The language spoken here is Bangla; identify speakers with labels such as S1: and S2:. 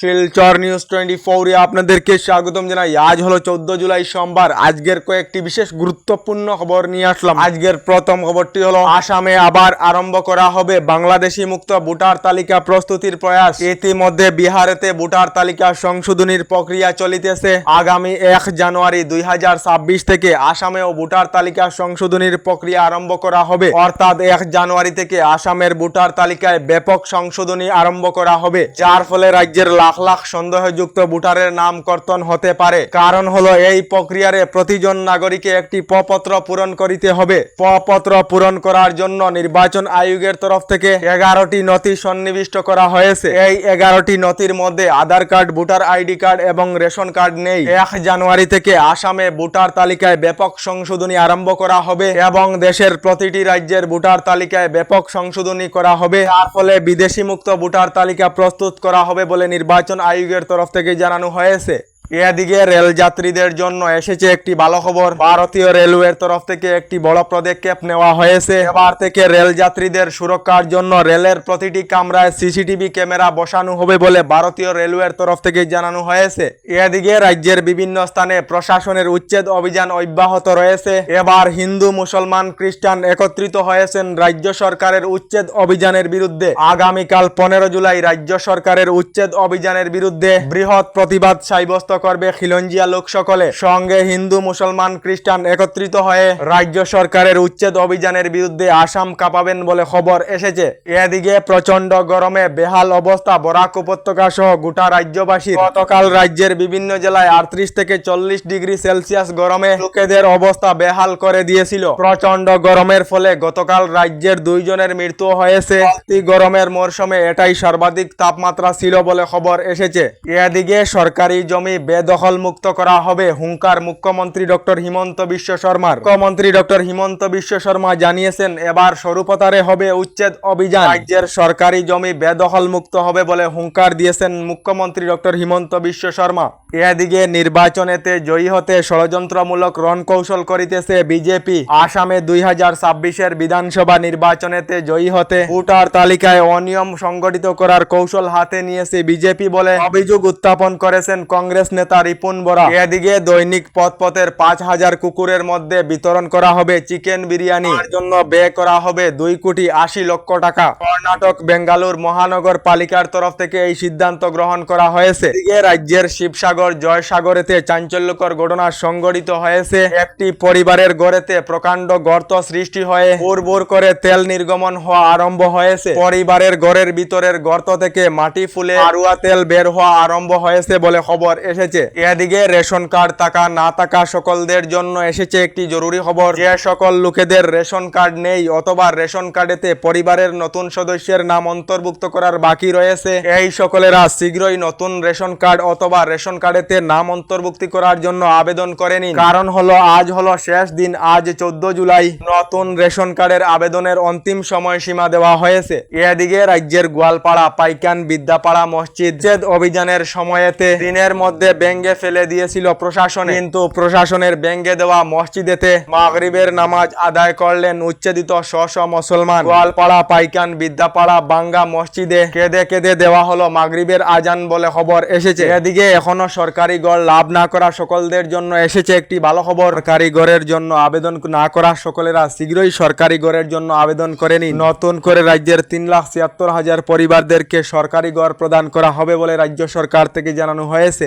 S1: শিলচর নিউজ টোয়েন্টি ফোরে আপনাদেরকে স্বাগতম জানাই। আজ হলো চোদ্দ জুলাই সোমবার। আজকের কয়েকটি বিশেষ গুরুত্বপূর্ণ খবর নিয়ে আসলাম। আজকের প্রথম খবরটি হলো, আসামে আবার আরম্ভ করা হবে বাংলাদেশি মুক্ত ভোটার তালিকা প্রস্তুতির প্রয়াস। ইতিমধ্যে বিহারেতে ভোটার তালিকা সংশোধনীর প্রক্রিয়া চলিতেছে। আগামী এক জানুয়ারি দুই হাজার ছাব্বিশ থেকে আসামেও ভোটার তালিকা সংশোধনীর প্রক্রিয়া আরম্ভ করা হবে। অর্থাৎ এক জানুয়ারি থেকে আসামের ভোটার তালিকায় ব্যাপক সংশোধনী আরম্ভ করা হবে। যার ফলে রাজ্যের লাখ লাখ সন্দেহযুক্ত ভোটারের নাম কর্তন হতে পারে। কারণ হলো এই প্রক্রিয়ারে প্রতিজন নাগরিকে একটি প্রপত্র পূরণ করিতে হবে। প্রপত্র পূরণ করার জন্য নির্বাচন আয়োগের তরফ থেকে এগারোটি নথি সন্নিবিষ্ট করা হয়েছে। এই এগারোটি নথির মধ্যে Aadhaar card, voter ID card এবং রেশন কার্ড নেই। এক জানুয়ারি থেকে আসামে ভোটার তালিকায় ব্যাপক সংশোধনী আরম্ভ করা হবে এবং দেশের প্রতিটি রাজ্যের ভোটার তালিকায় ব্যাপক সংশোধনী করা হবে। তার ফলে বিদেশি মুক্ত ভোটার তালিকা প্রস্তুত করা হবে বলে নির্বাচন আয়োগের তরফ থেকে জানানো হয়েছে। এদিকে রেল যাত্রীদের জন্য এসেছে একটি ভালো খবর। ভারতীয় রেলওয়ের তরফ থেকে একটি বড় পদক্ষেপ নেওয়া হয়েছে। এবার থেকে রেল যাত্রীদের সুরক্ষার জন্য রেলের প্রতিটি কামরায় সিসিটিভি ক্যামেরা বসানো হবে বলে ভারতীয় রেলওয়ের তরফ থেকে জানানো হয়েছে। এদিকে রাজ্যের বিভিন্ন স্থানে প্রশাসনের উচ্ছেদ অভিযান অব্যাহত রয়েছে। এবার হিন্দু, মুসলমান, খ্রিস্টান একত্রিত হয়েছেন রাজ্য সরকারের উচ্ছেদ অভিযানের বিরুদ্ধে। আগামীকাল পনেরো জুলাই রাজ্য সরকারের উচ্ছেদ অভিযানের বিরুদ্ধে বৃহৎ প্রতিবাদ সাব্যস্ত করবে খিলঞ্জিয়া লোক সকলে সঙ্গে হিন্দু, মুসলমান, খ্রিস্টান একত্রিত হয়ে রাজ্য সরকারের উচ্ছেদ অভিযানের বিরুদ্ধে আসাম কাঁপাবেন বলে খবর এসেছে। এদিকে প্রচণ্ড গরমে বেহাল অবস্থা বরাক উপত্যকা সহ গোটা রাজ্যবাসীর। গতকাল রাজ্যের বিভিন্ন জেলায় আটত্রিশ থেকে চল্লিশ ডিগ্রি সেলসিয়াস গরমে লোকেদের অবস্থা বেহাল করে দিয়েছিল। প্রচণ্ড গরমের ফলে গতকাল রাজ্যের দুইজনের মৃত্যু হয়েছে। গরমের মরশুমে এটাই সর্বাধিক তাপমাত্রা ছিল বলে খবর এসেছে। এদিকে সরকারি জমি বেদখল মুক্ত করা হবে, হুঙ্কার মুখ্যমন্ত্রী ডক্টর হিমন্ত বিশ্ব শর্মার। মুখ্যমন্ত্রী ডক্টর হিমন্ত বিশ্ব শর্মা জানিয়েছেন, এবার স্বরূপতারে হবে উচ্ছেদ অভিযান। রাজ্যের সরকারি জমি বেদখল মুক্ত হবে বলে হুঙ্কার দিয়েছেন মুখ্যমন্ত্রী ডক্টর হিমন্ত বিশ্ব শর্মা। এদিকে নির্বাচনেতে জয়ী হতে ষড়যন্ত্রমূলক রণকৌশল করিতেছে বিজেপি। আসামে দুই হাজার ছাব্বিশের বিধানসভা নির্বাচনেতে জয়ী হতে ভোটার তালিকায় অনিয়ম সংগঠিত করার কৌশল হাতে নিয়েছে বিজেপি বলে অভিযোগ উত্থাপন করেছেন কংগ্রেস নেতা রিপুন বরা। এদিকে দৈনিক পথপথের পাঁচ হাজার কুকুরের মধ্যে বিতরণ করা হবে চিকেন বিরিয়ানি। তার জন্য ব্যয় করা হবে দুই কোটি আশি লক্ষ টাকা। কর্ণাটক বেঙ্গালুর মহানগর পালিকার তরফ থেকে এই সিদ্ধান্ত গ্রহণ করা হয়েছে। এদিকে রাজ্যের শিবসাগর জয়সাগরেতে চাঞ্চল্যকর ঘটনা সংঘটিত হয়েছে। একটি পরিবারের গড়েতে প্রকাণ্ড গর্ত সৃষ্টি হয়ে বুর বুর করে তেল নির্গমন হওয়া আরম্ভ হয়েছে। পরিবারের ঘরের ভিতরের গর্ত থেকে মাটি ফুলে আরুয়া তেল বের হওয়া আরম্ভ হয়েছে বলে খবর এসেছে এদিকে রেশন কার্ড থাকা, না থাকা সকলদের জন্য এসেছে একটি জরুরি খবর। যে সকল লোকেদের রেশন কার্ড নেই অথবা রেশন কার্ডেতে পরিবারের নতুন সদস্যের নাম অন্তর্ভুক্ত করার বাকি রয়েছে, এই সকলেরা শীঘ্রই নতুন রেশন কার্ড অথবা রেশন কার্ডেতে নাম অন্তর্ভুক্তি করার জন্য আবেদন করে নিন কারণ হলো, আজ হলো শেষ দিন, আজ চোদ্দ জুলাই। নতুন রেশন কার্ডের আবেদনের অন্তিম সময়সীমা দেওয়া হয়েছে। এদিকে রাজ্যের গোয়ালপাড়া, পাইকান, বিদ্যাপাড়া মসজিদ, জেদ অভিযানের সময়েতে দিনের মধ্যে ব্যঙ্গে ফেলে দিয়েছিল প্রশাসন। কিন্তু প্রশাসনের ব্যঙ্গে দেওয়া মসজিদেতে মাগরিবের নামাজ আদায় করলেন উচ্ছেদিত স্ব মুসলমান। গোয়ালপাড়া, পাইকান, বিদ্যাপাড়া, বাঙ্গা মসজিদে কেঁদে কেঁদে দেওয়া হলো মাগরিবের আজান বলে খবর এসেছে। এদিকে এখনও সরকারি গড় লাভ না করা সকলদের জন্য এসেছে একটি ভালো খবর। সরকারি গড়ের জন্য আবেদন না করা সকলেরা শীঘ্রই সরকারি গড়ের জন্য আবেদন করে নিন। নতুন করে রাজ্যের তিন লাখ ছিয়াত্তর হাজার পরিবারদেরকে সরকারি গড় প্রদান করা হবে বলে রাজ্য সরকার থেকে জানানো হয়েছে।